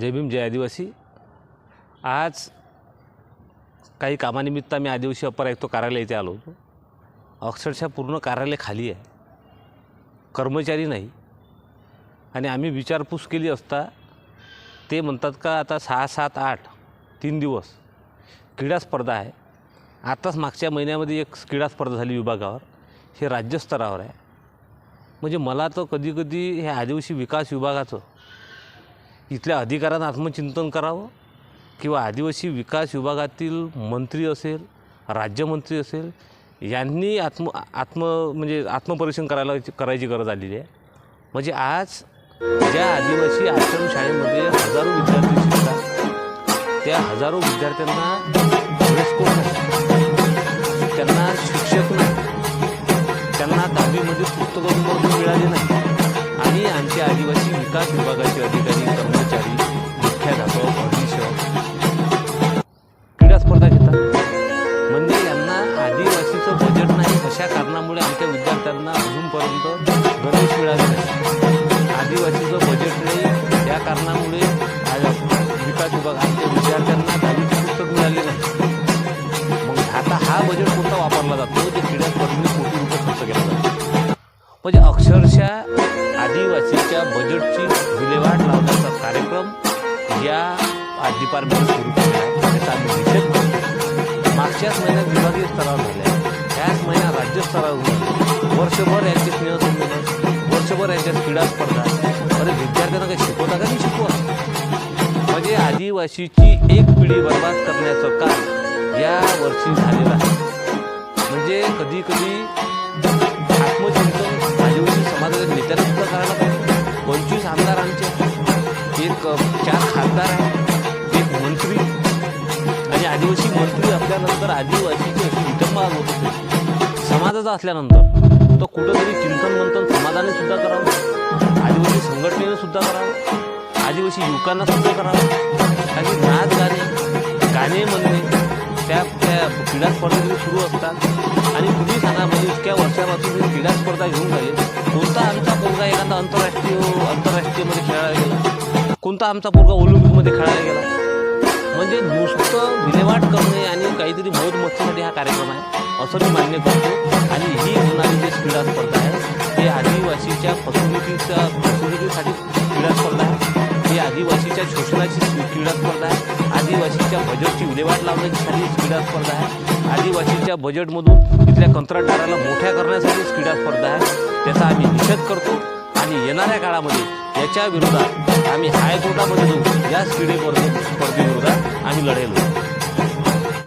जय भीम जय आदिवासी. आज काही कामानिमित्त आम्ही आदिवासी अप्पर ऐकतो कार्यालय इथे आलो होतो. अक्षरशः पूर्ण कार्यालय खाली आहे. कर्मचारी नाही. आणि आम्ही विचारपूस केली असता ते म्हणतात का आता सहा सात आठ तीन दिवस क्रीडा स्पर्धा आहे. आताच मागच्या महिन्यामध्ये एक क्रीडा स्पर्धा झाली विभागावर. हे राज्यस्तरावर आहे. म्हणजे मला तर कधी कधी हे आदिवासी विकास विभागाचं इथल्या अधिकाऱ्यांना आत्मचिंतन करावं? किंवा आदिवासी विकास विभागातील मंत्री असेल राज्यमंत्री असेल यांनी आत्म आत्म म्हणजे आत्मपरीक्षण करायला करायची गरज आलेली आहे. म्हणजे आज ज्या आदिवासी आश्रमशाळेमध्ये हजारो विद्यार्थी शिकतात त्या हजारो विद्यार्थ्यांना ड्रेस कोड नाही. त्यांना शिक्षक नाही. त्यांना दहावीमध्ये पुस्तकं मिळाली नाही. आणि आमचे आदिवासी विकास विभागाचे अधिकारी कर्मचारी मुख्याध्यापक अधीक्षक. क्रीडा स्पर्धा घेतात. म्हणजे यांना आदिवासीचं बजेट नाही अशा कारणामुळे आमच्या विद्यार्थ्यांना अजूनपर्यंत गरज मिळाली नाही. आदिवासीचं बजेट नाही त्या कारणामुळे विकास विभाग आमच्या विद्यार्थ्यांना दहावीचं पुस्तक मिळाले नाही. मग आता हा बजेट कोणता वापरला जातो? ते क्रीडा स्पर्धेने कोटी रुपये खर्च केला जातो. म्हणजे अक्षरशः डिपार्टमेंट सुरू केलं आहे. म्हणजे त्याचा आम्ही निषेध मागच्याच महिन्यात विभागीय स्तरावर झाले त्याच महिन्यात राज्यस्तरावर स्तरावर वर्षभर यांचे स्नेहसंमेलन वर्षभर यांच्या क्रीडा स्पर्धा अरे विद्यार्थ्यांना काही शिकवता का? नाही शिकवा म्हणजे आदिवासीची एक पिढी बर्बाद करण्याचं काम या वर्षी झालेलं आहे. म्हणजे कधी कधी असल्यानंतर आदिवासीची अशी विटंबना होत असते समाजाचा असल्यानंतर तो कुठंतरी चिंतन मंथन समाजाने सुद्धा करावं. आदिवासी संघटनेनं सुद्धा करावं. आदिवासी युवकांना सुद्धा करावं. आणि नाच गाणे गाणे म्हणणे त्या त्या क्रीडा स्पर्धा सुरू असतात. आणि तुम्ही सांगा म्हणजे इतक्या वर्षापासून क्रीडा स्पर्धा घेऊन जाईल कोणता आमचा पोरगा एखादा आंतरराष्ट्रीय आंतरराष्ट्रीयमध्ये खेळायला गेला? कोणता आमचा पोरगा ऑलिम्पिकमध्ये खेळायला गेला? म्हणजे नुसतं विल्हेवाट करणे आणि काहीतरी मौज मस्तीसाठी हा कार्यक्रम आहे. असं मी मान्य करतो. आणि ही होणारी जी क्रीडा स्पर्धा आहे ते आदिवासीच्या फसवणुकीच्या फसवणुकीसाठी क्रीडा स्पर्धा आहे. ही आदिवासीच्या शोषणाची क्रीडा स्पर्धा आहे. आदिवासीच्या बजेटची विल्हेवाट लावण्यासाठी क्रीडा स्पर्धा आहे. आदिवासीच्या बजेटमधून इथल्या कंत्राटदाराला मोठ्या करण्यासाठी क्रीडा स्पर्धा आहे. त्याचा आम्ही निषेध करतो. आणि येणाऱ्या काळामध्ये याच्या विरोधात आम्ही हायकोर्टामध्ये जाऊ. या क्रीडे स्पर्धेविरोधात आम्ही लढेल